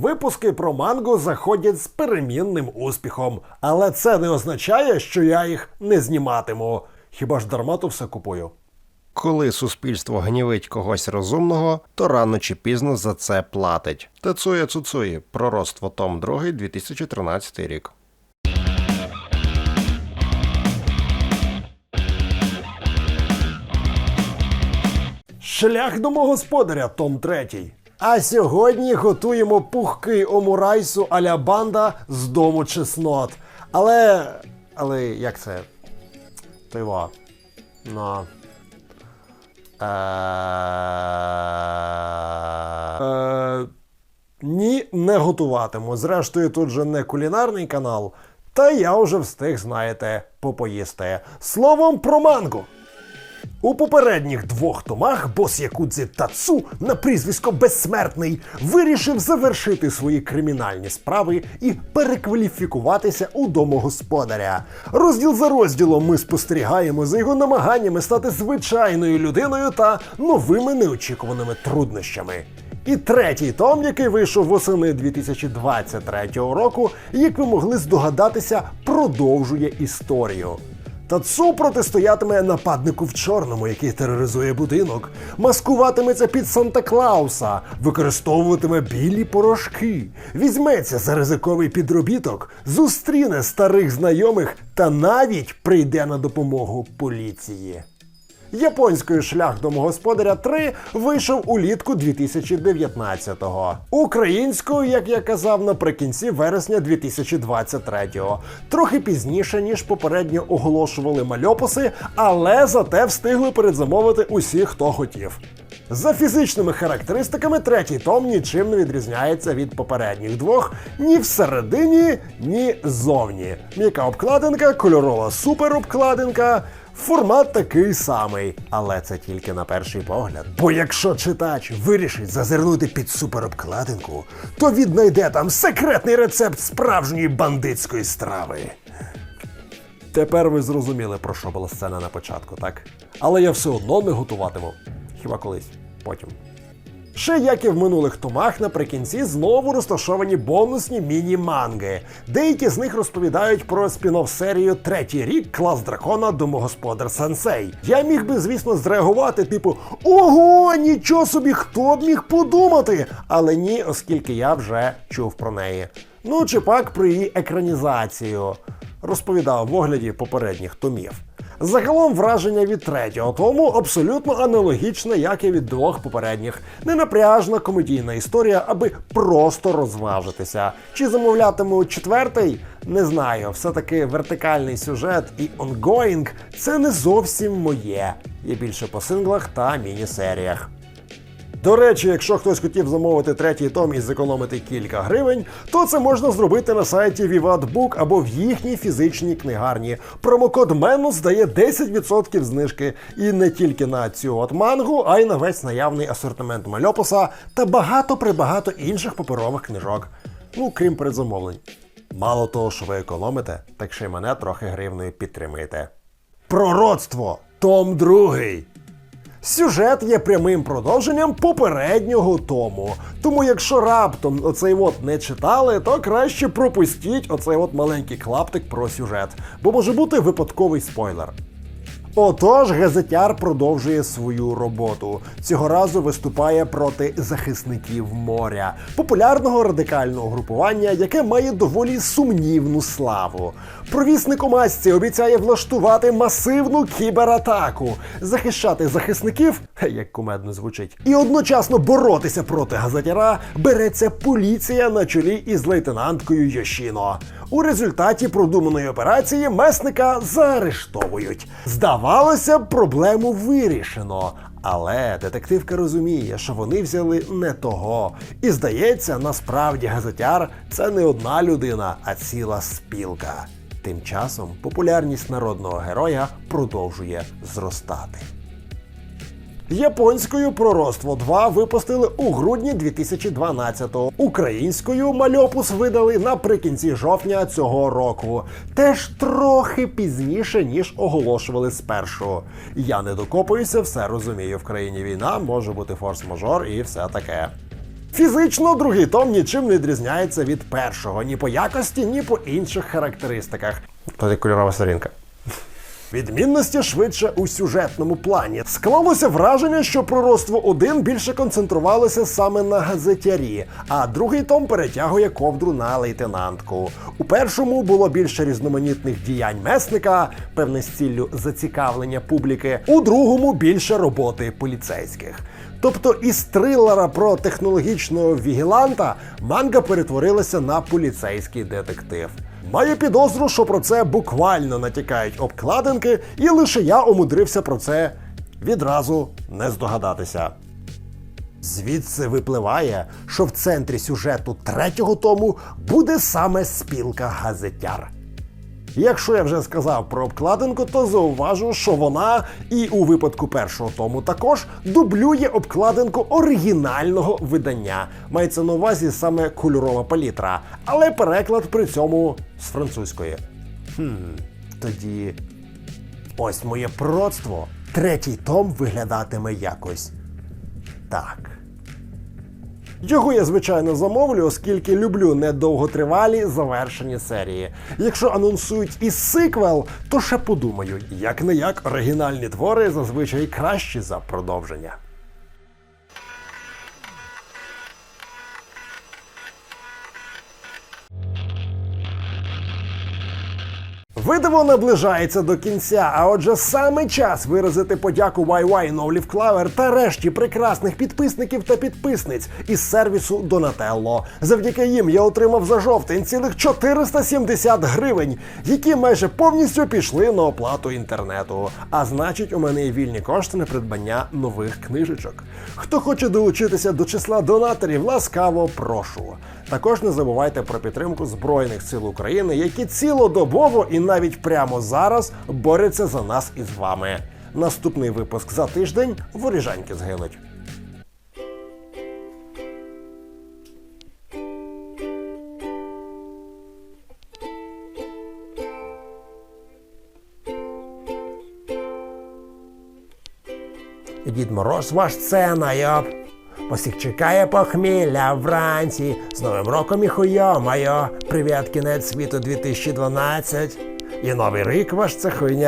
Випуски про манго заходять з перемінним успіхом, але це не означає, що я їх не зніматиму. Хіба ж дарма то все купую? Коли суспільство гнівить когось розумного, то рано чи пізно за це платить. Тецує Цуцуї. Пророцтво Том 2, 2013 рік. Шлях домогосподаря, Том 3. А сьогодні готуємо пухкий омурайсу аля банда з дому чеснот. Але. Але як це? Його. Ну. Е... Ні, не готуватиму. Зрештою, тут же не кулінарний канал. Та я вже встиг, знаєте, попоїсти. Словом про манго. У попередніх двох томах бос Якудзи Тацу на прізвисько Безсмертний вирішив завершити свої кримінальні справи і перекваліфікуватися у домогосподаря. Розділ за розділом ми спостерігаємо за його намаганнями стати звичайною людиною та новими неочікуваними труднощами. І третій том, який вийшов восени 2023 року, як ви могли здогадатися, продовжує історію. Тацу протистоятиме нападнику в чорному, який тероризує будинок, маскуватиметься під Санта Клауса, використовуватиме білі порошки, візьметься за ризиковий підробіток, зустріне старих знайомих та навіть прийде на допомогу поліції. Японською шлях домогосподаря 3 вийшов улітку 2019-го. Українською, як я казав, наприкінці вересня 2023-го. Трохи пізніше, ніж попередньо оголошували мальописи, але зате встигли передзамовити усі, хто хотів. За фізичними характеристиками, третій том нічим не відрізняється від попередніх двох ні всередині, ні зовні. М'яка обкладинка, кольорова суперобкладинка. Формат такий самий, але це тільки на перший погляд. Бо якщо читач вирішить зазирнути під суперобкладинку, то віднайде там секретний рецепт справжньої бандитської страви. Тепер ви зрозуміли, про що була сцена на початку, так? Але я все одно не готуватиму. Хіба колись, потім. Ще як і в минулих томах, наприкінці знову розташовані бонусні міні-манги. Деякі з них розповідають про спін-офф серію третій рік клас дракона домогосподар Сенсей. Я міг би, звісно, зреагувати, типу Ого, нічого собі, хто б міг подумати! Але ні, оскільки я вже чув про неї. Ну чи пак про її екранізацію. Розповідав в огляді попередніх томів. Загалом враження від третього тому абсолютно аналогічне, як і від двох попередніх. Ненапряжна комедійна історія, аби просто розважитися. Чи замовлятиму четвертий? Не знаю. Все-таки вертикальний сюжет і онгоїнг це не зовсім моє. Є більше по синглах та міні-серіях. До речі, якщо хтось хотів замовити третій том і зекономити кілька гривень, то це можна зробити на сайті VivatBook або в їхній фізичній книгарні. Промокод MENUS дає 10% знижки і не тільки на цю от мангу, а й на весь наявний асортимент мальопуса та багато прибагато інших паперових книжок. Ну, крім передзамовлень. Мало того, що ви економите, так ще й мене трохи гривною підтримуєте. Пророцтво! Том другий. Сюжет є прямим продовженням попереднього тому. Тому, якщо раптом оцей от не читали, то краще пропустіть оцей от маленький клаптик про сюжет, бо може бути випадковий спойлер. Отож, газетяр продовжує свою роботу. Цього разу виступає проти захисників моря, популярного радикального групування, яке має доволі сумнівну славу. Провісник у масці обіцяє влаштувати масивну кібератаку, захищати захисників, як кумедно звучить, і одночасно боротися проти газетяра береться поліція на чолі із лейтенанткою Йошіно. У результаті продуманої операції месника заарештовують. Здавалося б, проблему вирішено. Але детективка розуміє, що вони взяли не того. І здається, насправді газетяр це не одна людина, а ціла спілка. Тим часом популярність народного героя продовжує зростати. Японською пророцтво 2 випустили у грудні 2012-го. Українською мальопус видали наприкінці жовтня цього року. Теж трохи пізніше, ніж оголошували спершу. Я не докопуюся, все розумію. В країні війна може бути форс-мажор і все таке. Фізично другий том нічим не відрізняється від першого ні по якості, ні по інших характеристиках. Тоді кольорова сторінка. Відмінності швидше у сюжетному плані. Склалося враження, що пророцтво 1 більше концентрувалося саме на газетярі, а другий том перетягує ковдру на лейтенантку. У першому було більше різноманітних діянь месника, певне з ціллю зацікавлення публіки, у другому більше роботи поліцейських. Тобто із трилера про технологічного вігіланта манга перетворилася на поліцейський детектив. Маю підозру, що про це буквально натякають обкладинки, і лише я умудрився про це відразу не здогадатися. Звідси випливає, що в центрі сюжету третього тому буде саме спілка газетяр. Якщо я вже сказав про обкладинку, то зауважу, що вона і у випадку першого тому також дублює обкладинку оригінального видання. Мається на увазі саме кольорова палітра, але переклад при цьому з французької. Хм, тоді ось моє пророцтво. Третій том виглядатиме якось так. Його я звичайно замовлю, оскільки люблю недовготривалі завершені серії. Якщо анонсують і сиквел, то ще подумаю, як не як оригінальні твори зазвичай кращі за продовження. Видиво наближається до кінця, а отже, саме час виразити подяку YY No Clover та решті прекрасних підписників та підписниць із сервісу Donatello. Завдяки їм я отримав за жовтень цілих 470 гривень, які майже повністю пішли на оплату інтернету. А значить, у мене є вільні кошти на придбання нових книжечок. Хто хоче долучитися до числа донаторів, ласкаво прошу. Також не забувайте про підтримку Збройних сил України, які цілодобово і навіть прямо зараз борються за нас із вами. Наступний випуск за тиждень воріжаньки згинуть. Дід Мороз ваш сцена, йоп. Усіх чекає похмілля вранці. З Новим роком і хуйо, майо. Привіт, кінець світу 2012. І новий рік ваш це хуйня.